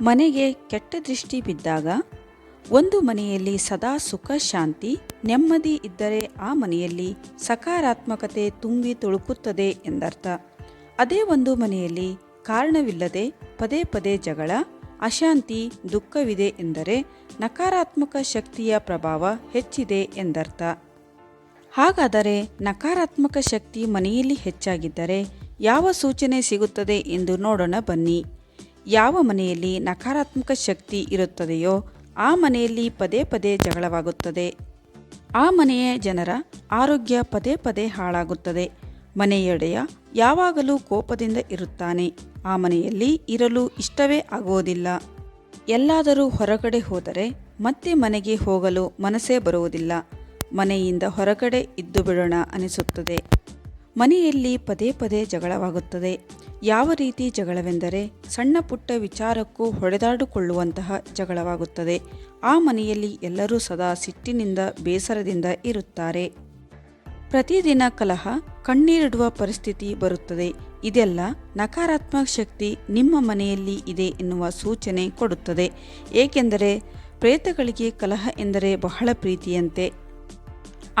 ಮನೆಗೆ ಕೆಟ್ಟ ದೃಷ್ಟಿ ಬಿದ್ದಾಗ ಒಂದು ಮನೆಯಲ್ಲಿ ಸದಾ ಸುಖ, ಶಾಂತಿ, ನೆಮ್ಮದಿ ಇದ್ದರೆ ಆ ಮನೆಯಲ್ಲಿ ಸಕಾರಾತ್ಮಕತೆ ತುಂಬಿ ತುಳುಕುತ್ತದೆ ಎಂದರ್ಥ. ಅದೇ ಒಂದು ಮನೆಯಲ್ಲಿ ಕಾರಣವಿಲ್ಲದೆ ಪದೇ ಪದೇ ಜಗಳ, ಅಶಾಂತಿ, ದುಃಖವಿದೆ ಎಂದರೆ ನಕಾರಾತ್ಮಕ ಶಕ್ತಿಯ ಪ್ರಭಾವ ಹೆಚ್ಚಿದೆ ಎಂದರ್ಥ. ಹಾಗಾದರೆ ನಕಾರಾತ್ಮಕ ಶಕ್ತಿ ಮನೆಯಲ್ಲಿ ಹೆಚ್ಚಾಗಿದ್ದರೆ ಯಾವ ಸೂಚನೆ ಸಿಗುತ್ತದೆ ಎಂದು ನೋಡೋಣ ಬನ್ನಿ. ಯಾವ ಮನೆಯಲ್ಲಿ ನಕಾರಾತ್ಮಕ ಶಕ್ತಿ ಇರುತ್ತದೆಯೋ ಆ ಮನೆಯಲ್ಲಿ ಪದೇ ಪದೇ ಜಗಳವಾಗುತ್ತದೆ. ಆ ಮನೆಯ ಜನರ ಆರೋಗ್ಯ ಪದೇ ಪದೇ ಹಾಳಾಗುತ್ತದೆ. ಮನೆಯೊಡೆಯ ಯಾವಾಗಲೂ ಕೋಪದಿಂದ ಇರುತ್ತಾನೆ. ಆ ಮನೆಯಲ್ಲಿ ಇರಲು ಇಷ್ಟವೇ ಆಗುವುದಿಲ್ಲ. ಎಲ್ಲಾದರೂ ಹೊರಗಡೆ ಹೋದರೆ ಮತ್ತೆ ಮನೆಗೆ ಹೋಗಲು ಮನಸ್ಸೇ ಬರುವುದಿಲ್ಲ. ಮನೆಯಿಂದ ಹೊರಗಡೆ ಇದ್ದು ಬಿಡೋಣ ಅನಿಸುತ್ತದೆ. ಮನೆಯಲ್ಲಿ ಪದೇ ಪದೇ ಜಗಳವಾಗುತ್ತದೆ. ಯಾವ ರೀತಿ ಜಗಳವೆಂದರೆ ಸಣ್ಣ ಪುಟ್ಟ ವಿಚಾರಕ್ಕೂ ಹೊಡೆದಾಡಿಕೊಳ್ಳುವಂತಹ ಜಗಳವಾಗುತ್ತದೆ. ಆ ಮನೆಯಲ್ಲಿ ಎಲ್ಲರೂ ಸದಾ ಸಿಟ್ಟಿನಿಂದ ಬೇಸರದಿಂದ ಇರುತ್ತಾರೆ. ಪ್ರತಿದಿನ ಕಲಹ ಕಣ್ಣೀರಿಡುವ ಪರಿಸ್ಥಿತಿ ಬರುತ್ತದೆ. ಇದೆಲ್ಲ ನಕಾರಾತ್ಮಕ ಶಕ್ತಿ ನಿಮ್ಮ ಮನೆಯಲ್ಲಿ ಇದೆ ಎನ್ನುವ ಸೂಚನೆ ಕೊಡುತ್ತದೆ. ಏಕೆಂದರೆ ಪ್ರೇತಗಳಿಗೆ ಕಲಹ ಎಂದರೆ ಬಹಳ ಪ್ರೀತಿಯಂತೆ.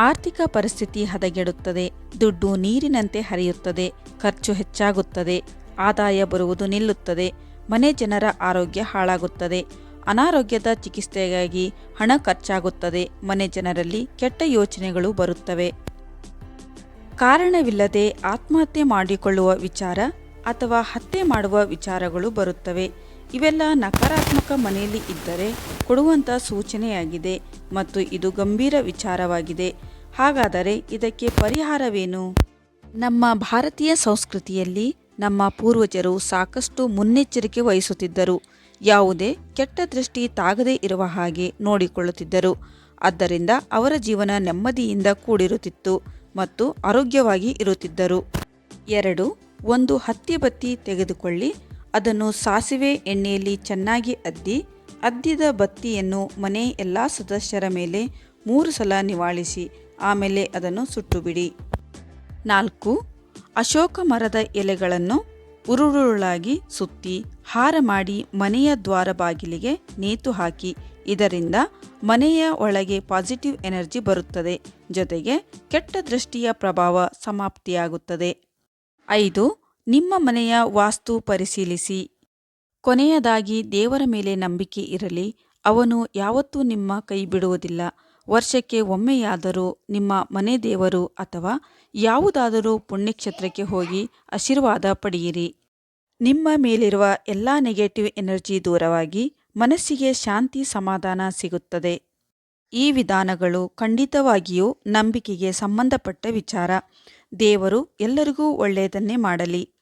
ಆರ್ಥಿಕ ಪರಿಸ್ಥಿತಿ ಹದಗೆಡುತ್ತದೆ. ದುಡ್ಡು ನೀರಿನಂತೆ ಹರಿಯುತ್ತದೆ. ಖರ್ಚು ಹೆಚ್ಚಾಗುತ್ತದೆ. ಆದಾಯ ಬರುವುದು ನಿಲ್ಲುತ್ತದೆ. ಮನೆ ಜನರ ಆರೋಗ್ಯ ಹಾಳಾಗುತ್ತದೆ. ಅನಾರೋಗ್ಯದ ಚಿಕಿತ್ಸೆಗಾಗಿ ಹಣ ಖರ್ಚಾಗುತ್ತದೆ. ಮನೆ ಜನರಲ್ಲಿ ಕೆಟ್ಟ ಯೋಚನೆಗಳು ಬರುತ್ತವೆ. ಕಾರಣವಿಲ್ಲದೆ ಆತ್ಮಹತ್ಯೆ ಮಾಡಿಕೊಳ್ಳುವ ವಿಚಾರ ಅಥವಾ ಹತ್ಯೆ ಮಾಡುವ ವಿಚಾರಗಳು ಬರುತ್ತವೆ. ಇವೆಲ್ಲ ನಕಾರಾತ್ಮಕ ಮನೆಯಲ್ಲಿ ಇದ್ದರೆ ಕೊಡುವಂಥ ಸೂಚನೆಯಾಗಿದೆ ಮತ್ತು ಇದು ಗಂಭೀರ ವಿಚಾರವಾಗಿದೆ. ಹಾಗಾದರೆ ಇದಕ್ಕೆ ಪರಿಹಾರವೇನು? ನಮ್ಮ ಭಾರತೀಯ ಸಂಸ್ಕೃತಿಯಲ್ಲಿ ನಮ್ಮ ಪೂರ್ವಜರು ಸಾಕಷ್ಟು ಮುನ್ನೆಚ್ಚರಿಕೆ ವಹಿಸುತ್ತಿದ್ದರು. ಯಾವುದೇ ಕೆಟ್ಟ ದೃಷ್ಟಿ ತಾಗದೇ ಇರುವ ಹಾಗೆ ನೋಡಿಕೊಳ್ಳುತ್ತಿದ್ದರು. ಆದ್ದರಿಂದ ಅವರ ಜೀವನ ನೆಮ್ಮದಿಯಿಂದ ಕೂಡಿರುತ್ತಿತ್ತು ಮತ್ತು ಆರೋಗ್ಯವಾಗಿ ಇರುತ್ತಿದ್ದರು. ಎರಡು, ಒಂದು ಹತ್ತಿ ಬತ್ತಿ ತೆಗೆದುಕೊಳ್ಳಿ. ಅದನ್ನು ಸಾಸಿವೆ ಎಣ್ಣೆಯಲ್ಲಿ ಚೆನ್ನಾಗಿ ಅದ್ದಿ, ಅದ್ದಿದ ಬತ್ತಿಯನ್ನು ಮನೆ ಎಲ್ಲ ಸದಸ್ಯರ ಮೇಲೆ ಮೂರು ಸಲ ನಿವಾಳಿಸಿ ಆಮೇಲೆ ಅದನ್ನು ಸುಟ್ಟು ಬಿಡಿ ನಾಲ್ಕು, ಅಶೋಕ ಮರದ ಎಲೆಗಳನ್ನು ಉರುಳುರುಳಾಗಿ ಸುತ್ತಿ ಹಾರ ಮಾಡಿ ಮನೆಯ ದ್ವಾರ ಬಾಗಿಲಿಗೆ ನೇತು ಹಾಕಿ, ಇದರಿಂದ ಮನೆಯ ಒಳಗೆ ಪಾಸಿಟಿವ್ ಎನರ್ಜಿ ಬರುತ್ತದೆ, ಜೊತೆಗೆ ಕೆಟ್ಟ ದೃಷ್ಟಿಯ ಪ್ರಭಾವ ಸಮಾಪ್ತಿಯಾಗುತ್ತದೆ. ಐದು, ನಿಮ್ಮ ಮನೆಯ ವಾಸ್ತು ಪರಿಶೀಲಿಸಿ. ಕೊನೆಯದಾಗಿ ದೇವರ ಮೇಲೆ ನಂಬಿಕೆ ಇರಲಿ, ಅವನು ಯಾವತ್ತೂ ನಿಮ್ಮ ಕೈ ಬಿಡುವುದಿಲ್ಲ. ವರ್ಷಕ್ಕೆ ಒಮ್ಮೆಯಾದರೂ ನಿಮ್ಮ ಮನೆ ದೇವರು ಅಥವಾ ಯಾವುದಾದರೂ ಪುಣ್ಯಕ್ಷೇತ್ರಕ್ಕೆ ಹೋಗಿ ಆಶೀರ್ವಾದ ಪಡೆಯಿರಿ. ನಿಮ್ಮ ಮೇಲಿರುವ ಎಲ್ಲ ನೆಗೆಟಿವ್ ಎನರ್ಜಿ ದೂರವಾಗಿ ಮನಸ್ಸಿಗೆ ಶಾಂತಿ ಸಮಾಧಾನ ಸಿಗುತ್ತದೆ. ಈ ವಿಧಾನಗಳು ಖಂಡಿತವಾಗಿಯೂ ನಂಬಿಕೆಗೆ ಸಂಬಂಧಪಟ್ಟ ವಿಚಾರ. ದೇವರು ಎಲ್ಲರಿಗೂ ಒಳ್ಳೆಯದನ್ನೇ ಮಾಡಲಿ.